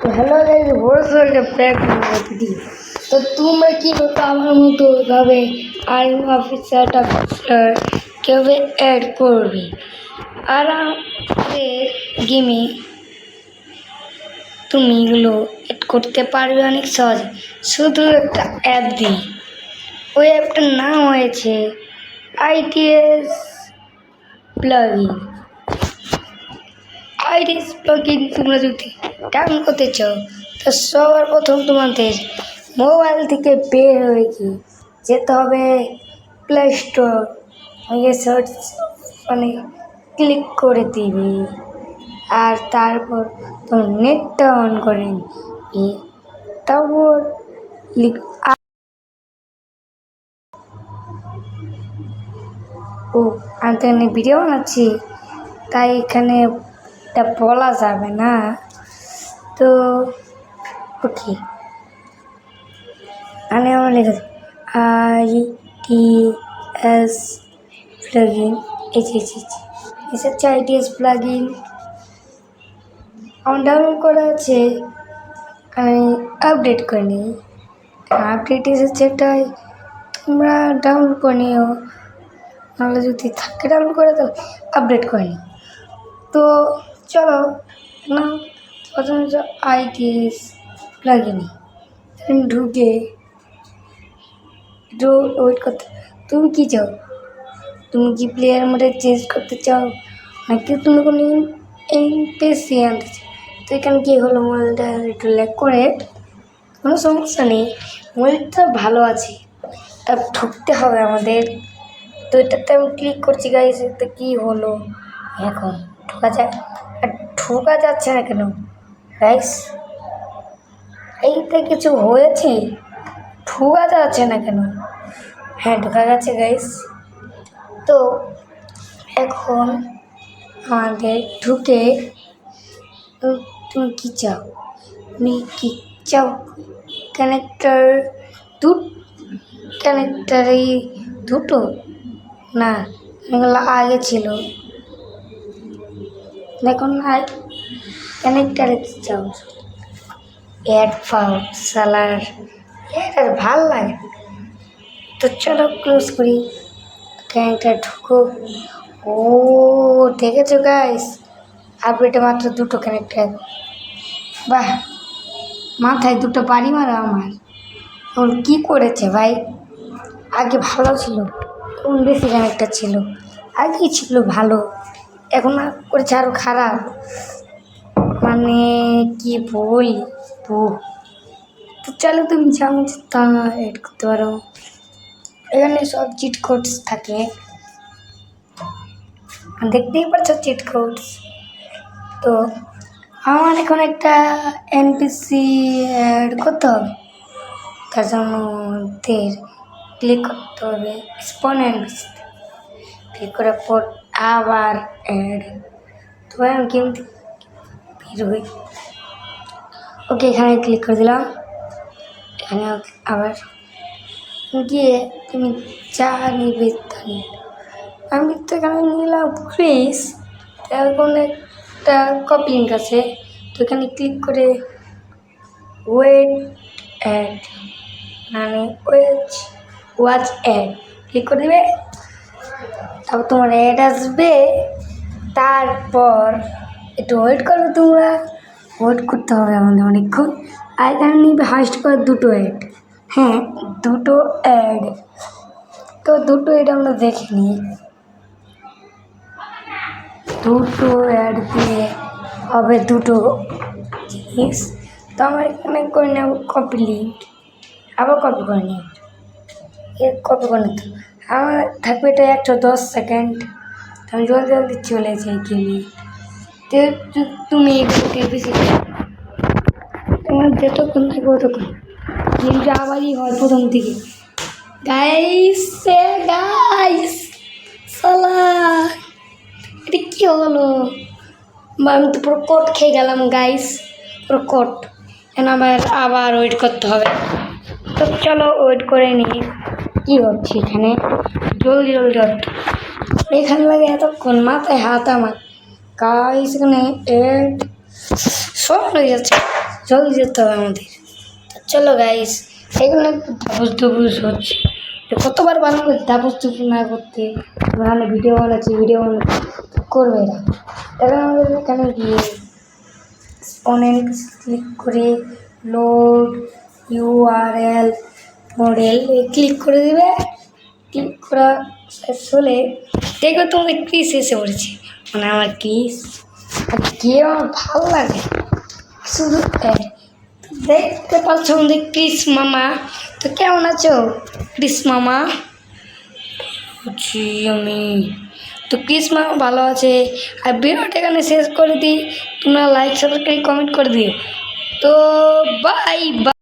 তো hello guys বড় একটা প্র্যাঙ্ক ভিডিও তো তোমরা কি করতো আমার মতো ভাবে? আর্মি অফিসারটা কেউবে অ্যাড করবে? আর আমাদের গেমে তুমি এগুলো অ্যাড করতে পারবে অনেক সহজে। শুধু একটা অ্যাপ দিয়ে। ওই অ্যাপটার নাম হয়েছে আইটিএস প্লাগিন আইডিস প্লাগইন তোমরা যদি ডাউনলোড করতে চাও, তো সবার প্রথম তোমাদের মোবাইল থেকে বের হয়ে গিয়ে যেতে হবে প্লে স্টোর গিয়ে সার্চ মানে ক্লিক করে দিবি। আর তারপর তোমার নেটটা অন করে নিবি তারপর লিখ ও, আমি তো এখানে ভিডিও বানাচ্ছি, তাই এখানে এটা বলা যাবে না। তো, ওকে। আমি আমার লেখা আই টি এস প্লাগিন এই যে, এই এসে হচ্ছে আই টি এস প্লাগিন আমার ডাউনলোড করা আছে। আমি আপডেট করে নিই। আপডেট এসেছে এটাই তোমরা ডাউনলোড করে নিও। নাহলে যদি থাকে ডাউনলোড করে, তাহলে আপডেট করে নিই তো চলো, না প্রথমে যে আইটিএস লাগিনি। ঢুকে, একটু ওয়েট করতে, তুমি কী চাও? তুমি কি প্লেয়ার মোডে চেঞ্জ করতে চাও? নাকি তুমি কোনো এমপিএসসি আনতে চাও? তো এখানে কী হলো, মোবাইলটা একটু ল্যাক করে? কোনো সমস্যা নেই, মোবাইলটা ভালো আছে। তা ঢুকতে হবে আমাদের। তো এটাতে আমি ক্লিক করছি গাইস তো কী হলো? এখন, ঢোকা যায় ঢোকা যাচ্ছে না কেন? গাইস এইতে কিছু হয়েছে? ঢোকা যাচ্ছে না কেন? হ্যাঁ ঢোকা গেছে গাইস তো এখন আমাদের ঢুকে তুমি কী চাও? তুমি কী চাও? কানেক্টার দু কানেক্টারই দুটো? না এগুলো আগে ছিল। কী চাও অ্যাড পাও, সালার। অ্যাড আর ভালো লাগে। তো চলো ক্লোজ করি। কানেক্টার ঢুকো। ও, দেখেছ গাইস আপডেটে মাত্র দুটো কানেক্টার বাহ! মাথায় দুটো বাড়ি মারা আমার। ওর কী করেছে ভাই? আগে ভালো ছিল এখন বেশি কানেক্টার ছিল। আগে ছিল ভালো। এখন করেছে আরও খারাপ। মানে কি বলি? তো তো চলো তুমি যেমন তা এড করতে পারো। এখানে সব চিট কোডস থাকে। দেখতেই পাচ্ছ চিট কোডস তো, আমার এখন একটা এনপিসি অ্যাড করতে হবে। তার জন্য ক্লিক করতে হবে। স্পন এনপিসিতে ক্লিক করার পর আবার অ্যাড তো আমি গেম বের হই। ওকে, এখানে ক্লিক করে দিলাম। এখানে আবার। গিয়ে তুমি যা নিবে তা নিয়ে আমি তো এখানে নিলাম ফ্রিজ এখন একটা কপি লিঙ্ক আছে। তো এখানে ক্লিক করে ওয়েট অ্যাড মানে ওয়েচ ওয়াচ অ্যাড ক্লিক করে দেবে। তারপর তোমার অ্যাড আসবে, তারপর একটু ওয়েট করবে তোমরা। ওয়েট করতে হবে আমাদের অনেকক্ষণ। আর এখানে নিবে হাইস্ট করে দুটো অ্যাড হ্যাঁ দুটো অ্যাড তো দুটো অ্যাড আমরা দেখে নিই দুটো অ্যাড দিয়ে হবে দুটো জিনিস তো আমার এখানে করে নেব কপি লিঙ্ক আবার কপি করে নিই। কপি করে নিতে। আমার থাকবে এটা একশো দশ সেকেন্ড আমি জলদি জলদি চলে যাই গেমে। তুমি তোমার যতক্ষণ থাকবে ততক্ষণ গেমটা আবারই হয় প্রথম থেকে গাইস গাইস সালা, এটা কি হলো? বা আমি তো পুরো কোট খেয়ে গেলাম গাইস পুরো কোট আবার আবার ওয়েট করতে হবে। তো চলো ওয়েট করে নিই। কী হচ্ছে এখানে? জলদি জলদি এখানে লাগে এতক্ষণ মাথায় হাত আমার। গাইস এখানে এড সব হয়ে যাচ্ছে। জলদি যেতে হবে আমাদের। চলো গাইস এগুলো একটু ধাপুস ধুপুস হচ্ছে। কতবার বানাবো ধাপুস ধুপুস না করতে? নাহলে ভিডিও বানাচ্ছি ভিডিও বানাচ্ছি। করবে এরা এখন আমাদের এখানে গিয়ে স্পনেন্ট ক্লিক করে লোড ইউআরএল মডেল ক্লিক করে দেবে। ক্লিক করা শেষ হলে দেখবে তোমাদের ক্রিস এসে পড়েছে। মানে আমার ক্রিস গিয়ে আমার ভালো লাগে। শুধু দেখতে পাচ্ছ আমাদের ক্রিস মামা। তো কেমন আছো? ক্রিস মামা। আমি। তো ক্রিস মামা ভালো আছে। আর ভিডিওটা এখানে শেষ করে দিই। তোমরা লাইক সাবস্ক্রাইব কমেন্ট করে দিও। তো বাই বাই